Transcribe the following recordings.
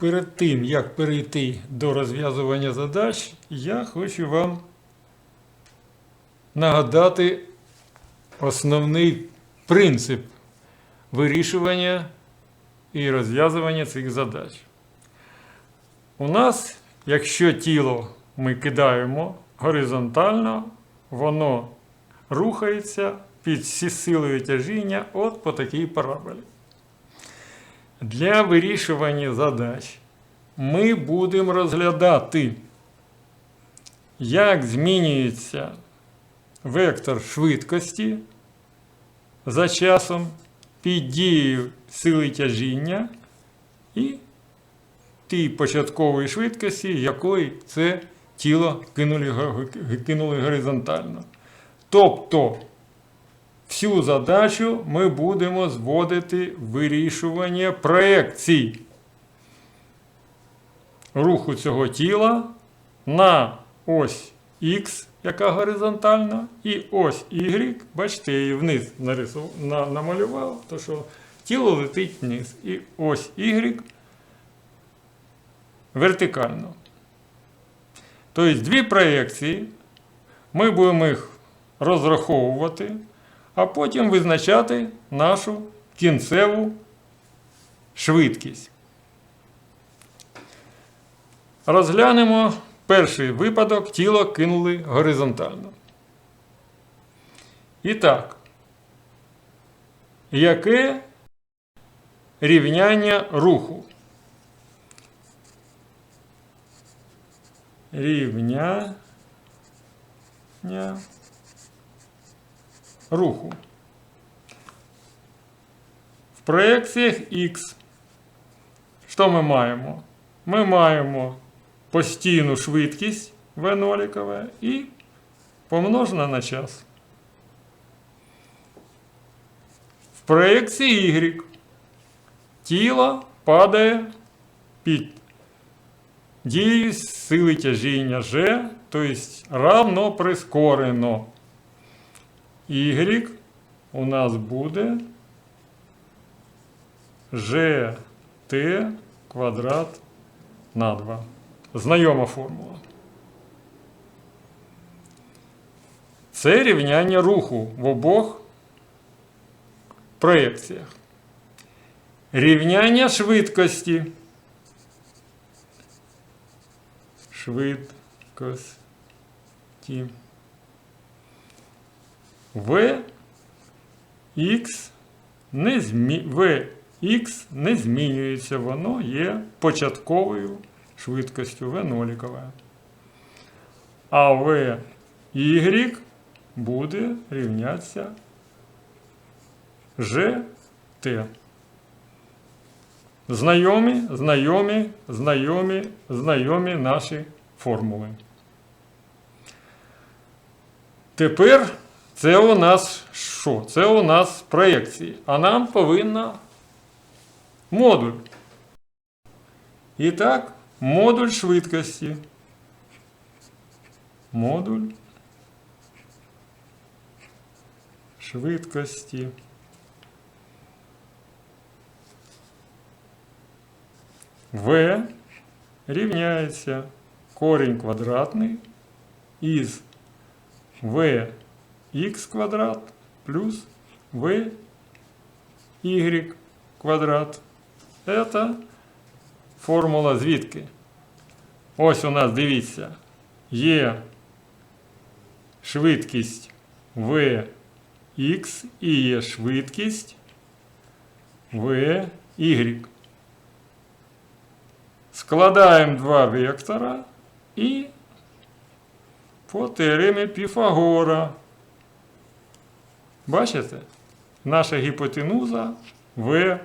перед тим, як перейти до розв'язування задач, я хочу вам нагадати основний принцип вирішування і розв'язування цих задач. У нас, якщо тіло ми кидаємо горизонтально, воно рухається під всі силою тяжіння от по такій параболі. Для вирішування задач ми будемо розглядати, як змінюється вектор швидкості за часом під дією сили тяжіння і тій початкової швидкості, якої це тіло кинули, кинули горизонтально. Тобто всю задачу ми будемо зводити вирішування проекцій руху цього тіла на ось Х, яка горизонтальна, і ось Y, бачите, я її вниз нарисував, на, намалював, то що тіло летить вниз. І ось Y вертикально. Тобто дві проекції, ми будемо їх розраховувати, а потім визначати нашу кінцеву швидкість. Розглянемо перший випадок, тіло кинули горизонтально. І так, яке рівняння руху? Рівняння руху. В проекціях Х що ми маємо? Ми маємо постійну швидкість v 0 і помножена на час. В проекції Y тіло падає під дією сили тяжіння G, тобто равно прискорено. Y у нас буде GT квадрат на 2. Знайома формула. Це рівняння руху в обох проекціях. Рівняння швидкості. Швидкості. В Х не змі... Vx не змінюється, воно є початковою швидкістю v 0 А в y буде рівнятися gt. Знайомі, знайомі, знайомі, знайомі наші формули. Тепер це у нас що? Це у нас проєкції. А нам повинна модуль. І так, модуль швидкості. Модуль швидкості. В рівняється корінь квадратний із В х квадрат плюс в y квадрат. Это формула звідки? Ось у нас, дивіться, є швидкість в х і є швидкість в y. Складаємо два вектора і по теоремі Піфагора. Бачите? Наша гіпотенуза В.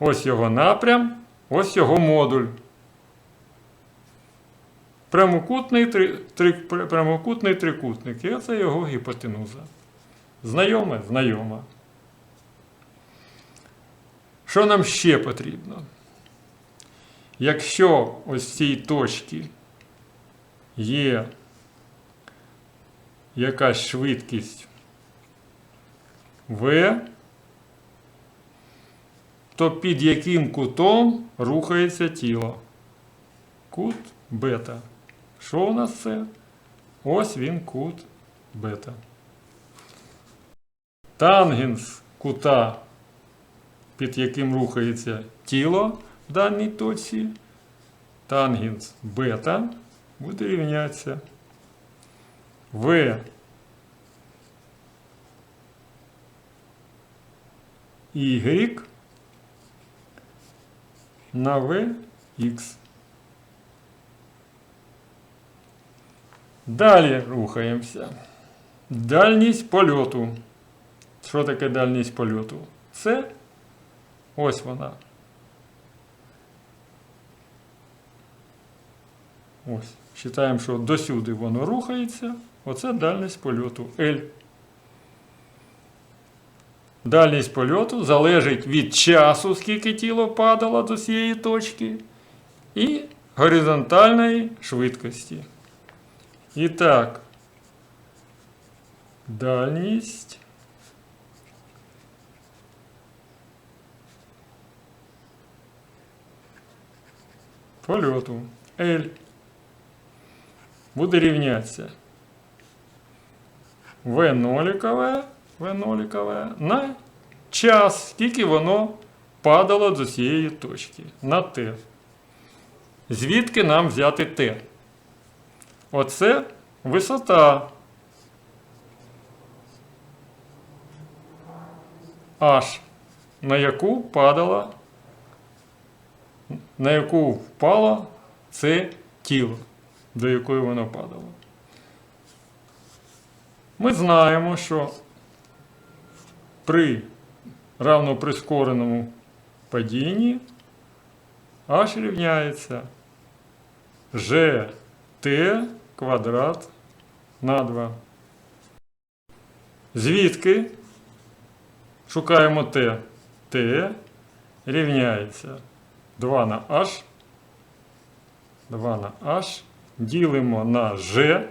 Ось його напрям, ось його модуль. Прямокутний, три, три, прямокутний трикутник. І це його гіпотенуза. Знайоме? Знайома. Що нам ще потрібно? Якщо ось в цій точці є якась швидкість V, то під яким кутом рухається тіло? Кут бета. Що у нас це? Ось він кут бета. Тангенс кута, під яким рухається тіло в даній точці, тангенс бета буде рівнятися В Y на VX. Далі рухаємося. Дальність польоту. Що таке дальність польоту? Це ось вона. Ось. Вважаємо, що досюди воно рухається. Оце дальність польоту L. Дальність польоту залежить від часу, скільки тіло падало до цієї точки, і горизонтальної швидкості. І так, дальність. Польоту L буде рівнятися В нолікове, В нолікове на час, скільки воно падало до цієї точки на Т. Звідки нам взяти Т? Оце висота H, на яку падала, на яку впало це тіло, до якої воно падало. Ми знаємо, що при равноприскореному падінні H рівняється GT квадрат на 2. Звідки шукаємо T? T рівняється 2 на H. 2 на H. Ділимо на G.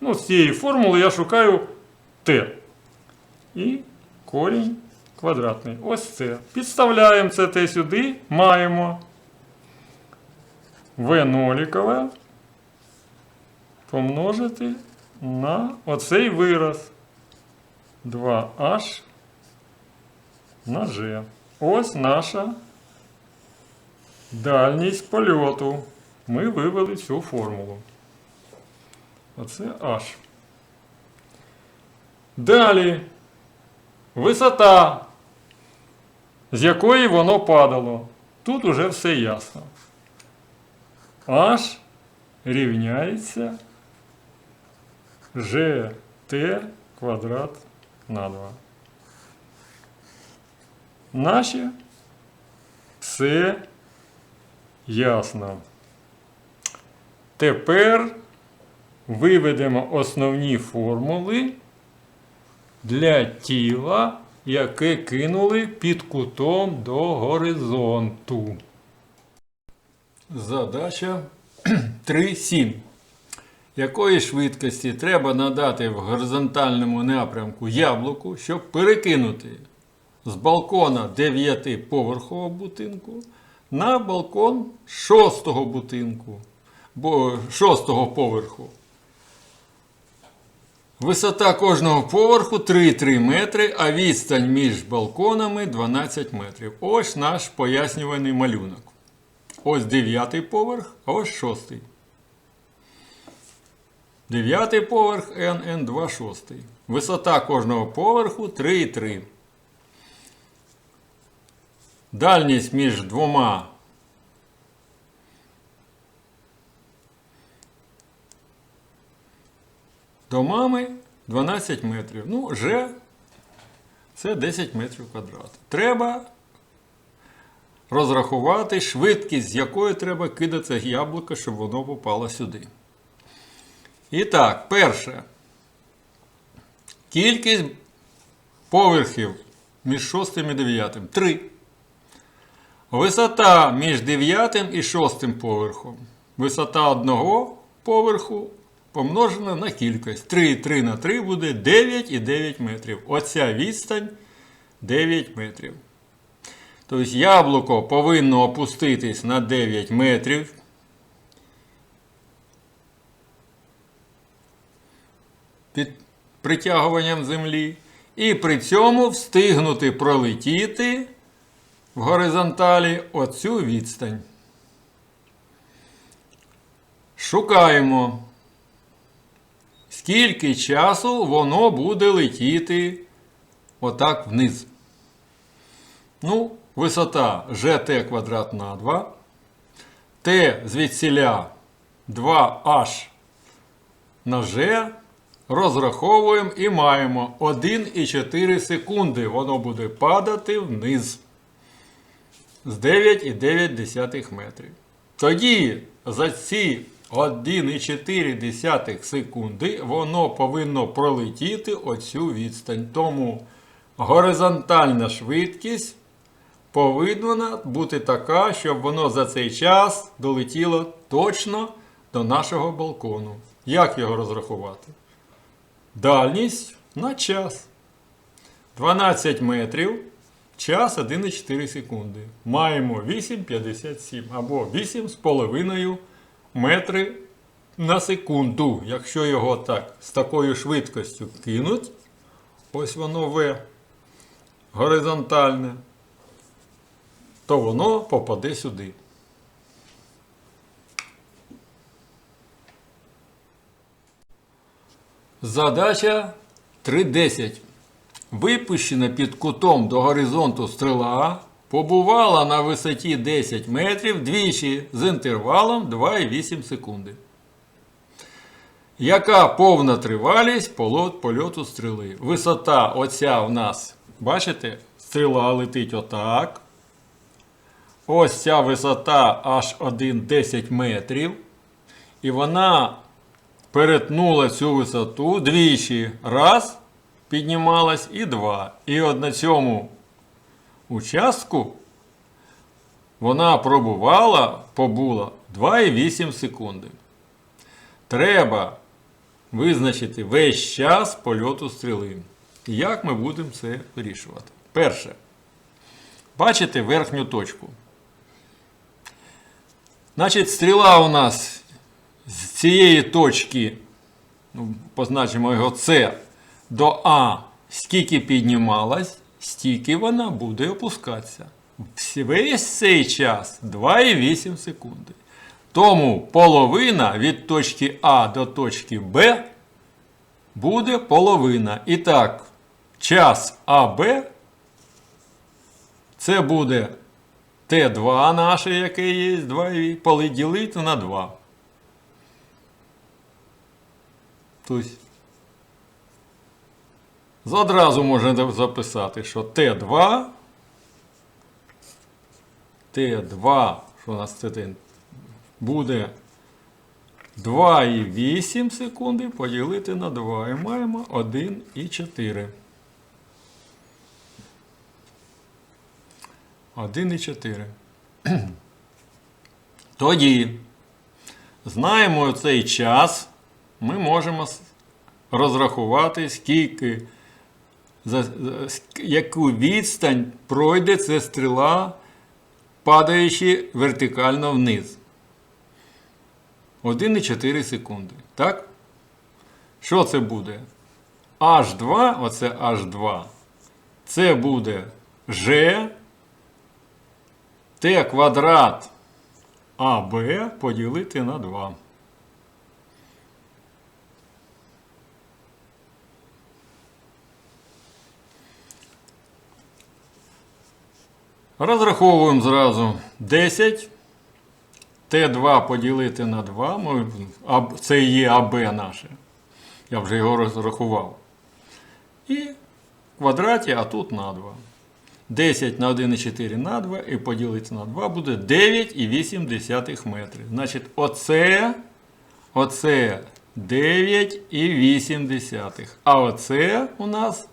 Ну, з цієї формули я шукаю T. І корінь квадратний. Ось це. Підставляємо це T сюди. Маємо В нолікове помножити на оцей вираз 2H на G. Ось наша дальність польоту. Ми вивели цю формулу. Оце H. Далі висота, з якої воно падало. Тут уже все ясно. H рівняється GT квадрат на 2. Наші все ясно. Тепер виведемо основні формули для тіла, яке кинули під кутом до горизонту. Задача 3.7. Якої швидкості треба надати в горизонтальному напрямку яблуку, щоб перекинути з балкона 9-поверхового будинку на балкон 6-го будинку, бо 6-го поверху. Висота кожного поверху 3,3 метри, а відстань між балконами 12 метрів. Ось наш пояснюваний малюнок. Ось 9 поверх, а ось 6. Дев'ятий поверх НН2 шостий. Висота кожного поверху 3,3. Дальність між двома домами 12 метрів. Ну, вже це 10 метрів квадратних. Треба розрахувати швидкість, з якої треба кидати яблуко, щоб воно попало сюди. І так, перше. Кількість поверхів між 6 і 9. 3. Висота між 9 і 6 поверхом. Висота одного поверху помножена на кількість. 3 3 на 3 буде 9 і 9 метрів. Оця відстань 9 метрів. Тобто яблуко повинно опуститись на 9 метрів. Під притягуванням землі. І при цьому встигнути пролетіти в горизонталі оцю відстань. Шукаємо, скільки часу воно буде летіти отак вниз. Ну, висота gt квадрат на 2. Т звідсіля 2h на g. Розраховуємо і маємо 1,4 секунди. Воно буде падати вниз з 9,9 метрів. Тоді за ці 1,4 секунди воно повинно пролетіти оцю відстань. Тому горизонтальна швидкість повинна бути така, щоб воно за цей час долетіло точно до нашого балкону. Як його розрахувати? Дальність на час. 12 метрів. Час 1,4 секунди. Маємо 8,57 або 8,5 метри на секунду. Якщо його так з такою швидкістю кинуть, ось воно В горизонтальне, то воно попаде сюди. Задача 3.10. Випущена під кутом до горизонту стріла побувала на висоті 10 метрів двічі з інтервалом 2,8 секунди. Яка повна тривалість польоту стріли? Висота оця в нас, бачите, стріла летить отак. Ось ця висота аж 1,10 метрів. І вона перетнула цю висоту двічі. Раз, піднімалась і два. І от на цьому участку вона пробувала, побула 2,8 секунди. Треба визначити весь час польоту стріли. Як ми будемо це вирішувати? Перше. Бачите верхню точку. Значить, стріла у нас з цієї точки, ну, позначимо його С, до А, скільки піднімалась, стільки вона буде опускатися. Весь цей час 2,8 секунди. Тому половина від точки А до точки Б буде половина. І так, час АБ це буде Т2 наше, яке є, 2,8, поділити на 2. Тобто, одразу можна записати, що Т2, Т2, що у нас це буде 2,8 секунди поділити на 2. І маємо 1,4. 1,4. Тоді знаємо цей час, ми можемо розрахувати, скільки, за, яку відстань пройде ця стріла, падаючи вертикально вниз. 1,4 секунди. Так? Що це буде? H2, оце H2. Це буде G Т квадрат АБ поділити на 2. Розраховуємо зразу 10. Т2 поділити на 2. Ми, це є АБ наше. Я вже його розрахував. І в квадраті, а тут на 2. 10 на 1,4 на 2 і поділити на 2 буде 9,8 метрів. Значить, оце, оце 9,8. А оце у нас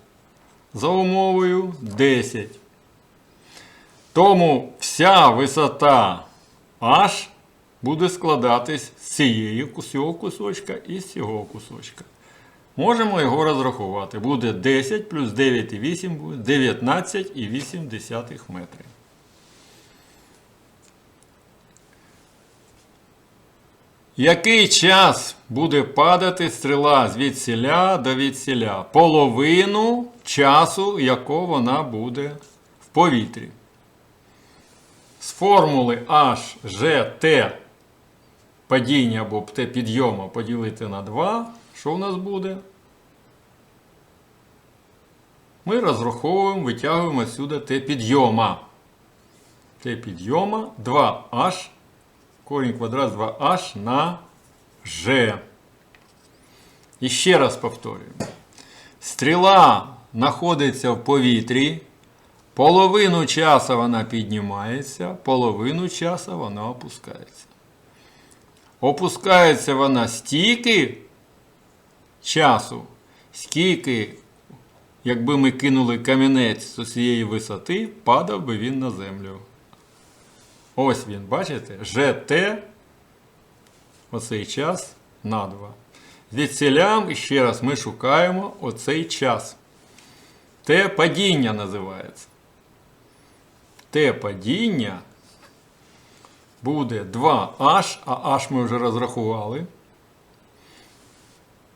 за умовою 10. Тому вся висота H буде складатись з цієї цього кусочка і з цього кусочка. Можемо його розрахувати. Буде 10 плюс 9,8 буде 19,8 метрів. Який час буде падати стріла звідсіля до відсіля? Половину часу, якого вона буде в повітрі. З формули H, G, падіння або T підйому поділити на 2. Що у нас буде? Ми розраховуємо, витягуємо сюди Т підйома. Т підйома 2H корінь квадрат 2h на g. І ще раз повторюю. Стріла знаходиться в повітрі. Половину часу вона піднімається, половину часу вона опускається. Опускається вона стільки часу, скільки, якби ми кинули камінець з цієї висоти, падав би він на землю. Ось він, бачите? ЖТ, оцей час на 2. Звідсілям, ще раз, ми шукаємо оцей час. Т падіння називається. Т падіння буде 2H, а H ми вже розрахували.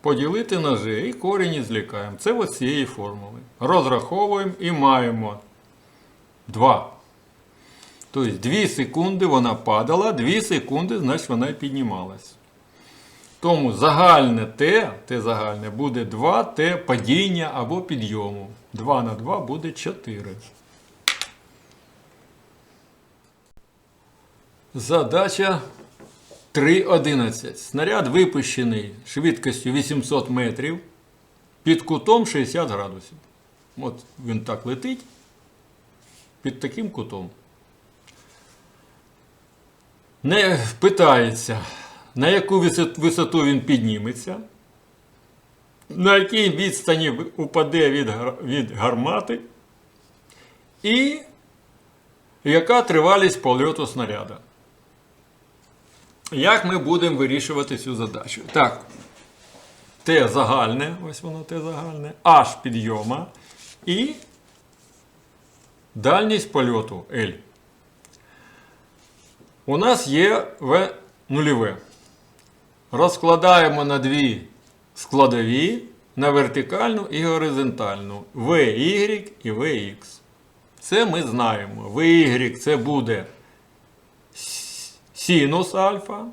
Поділити на G і корінь злікаємо. Це ось цієї формули. Розраховуємо і маємо 2. Тобто 2 секунди вона падала, 2 секунди, значить вона і піднімалась. Тому загальне Т, Т загальне буде 2 Т падіння або підйому. 2 на 2 буде 4. Задача 3.11. Снаряд випущений швидкістю 800 метрів під кутом 60 градусів. От він так летить під таким кутом. Не питається, на яку висоту він підніметься, на якій відстані упаде від, від гармати, і яка тривалість польоту снаряда. Як ми будемо вирішувати цю задачу? Так, Т загальне, ось воно Т загальне, H підйома і дальність польоту L. У нас є В нульове. Розкладаємо на дві складові на вертикальну і горизонтальну. VY і VX. Це ми знаємо. VY це буде синус альфа,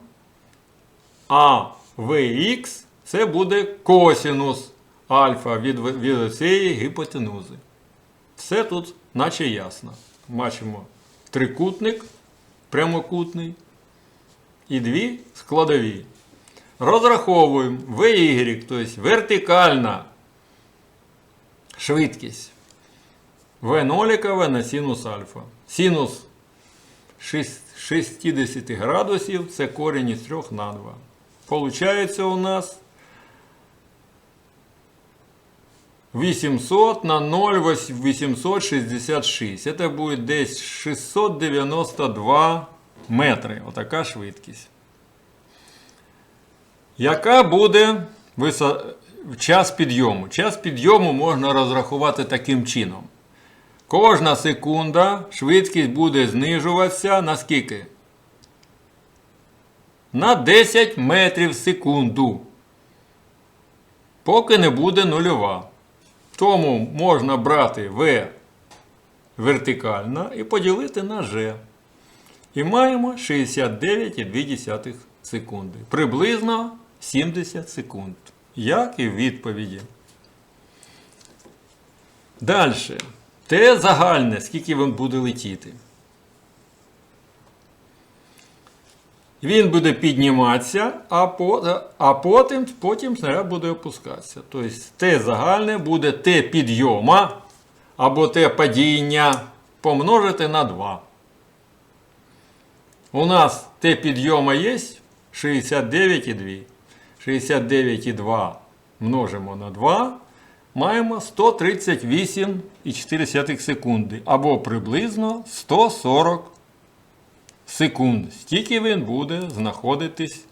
а VX це буде косинус альфа від, від цієї гіпотенузи. Все тут наче ясно. Бачимо трикутник прямокутний і дві складові. Розраховуємо VY, тобто вертикальна швидкість V0 на синус альфа. Синус 60 градусів це корінь із 3 на 2. Получається у нас 800 на 0,866. Это будет десь 692 метри. Отака швидкість. Яка буде час підйому? Час підйому можна розрахувати таким чином. Кожна секунда швидкість буде знижуватися на скільки? На 10 метрів в секунду. Поки не буде нульова. Тому можна брати В вертикальна і поділити на G. І маємо 69,2 секунди. Приблизно 70 секунд. Як і в відповіді. Далі. Те загальне, скільки він буде летіти. Він буде підніматися, а, а потім, потім снаряд буде опускатися. Тобто Т загальне буде Т підйома або Т падіння помножити на 2. У нас Т підйома є 69,2. 69,2 множимо на 2. Маємо 138,4 секунди. Або приблизно 140 секунд. Стільки він буде знаходитись в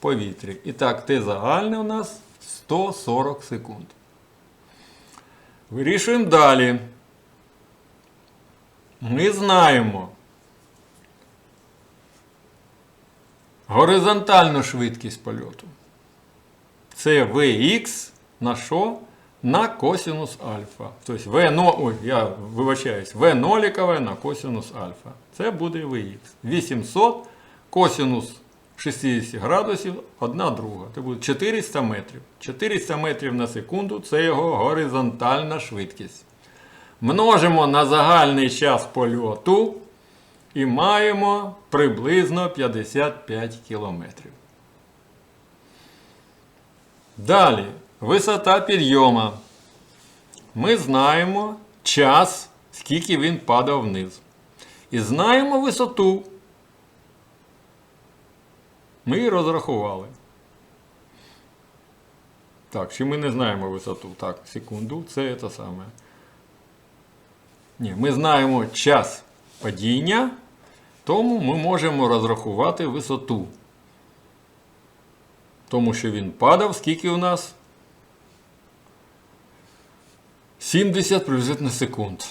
повітрі. І так, Т загальне у нас 140 секунд. Вирішуємо далі. Ми знаємо горизонтальну швидкість польоту. Це Vx на що? На косинус альфа. Тобто V, но, ой, я вибачаюсь, V нолікове на косинус альфа. Це буде Vx. 800 косинус 60 градусів, одна друга. Це буде 400 метрів. 400 метрів на секунду це його горизонтальна швидкість. Множимо на загальний час польоту і маємо приблизно 55 кілометрів. Далі, висота підйома. Ми знаємо час, скільки він падав вниз. І знаємо висоту. Ми її розрахували. Так, чи ми не знаємо висоту? Так, секунду, це те саме. Ні, ми знаємо час падіння, тому ми можемо розрахувати висоту. Тому що він падав, скільки у нас? 70 приблизно секунд.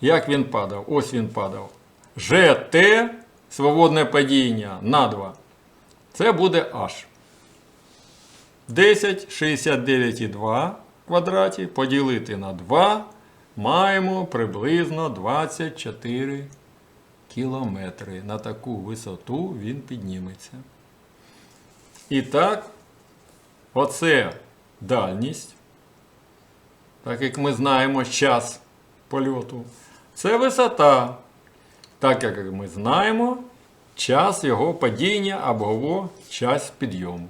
Як він падав? Ось він падав. ЖТ, свободне падіння на 2. Це буде H. 10, 69,2 квадраті поділити на 2 маємо приблизно 24 кілометри. На таку висоту він підніметься. І так, оце дальність. Так як ми знаємо час польоту. Це висота. Так як ми знаємо час його падіння або час підйому.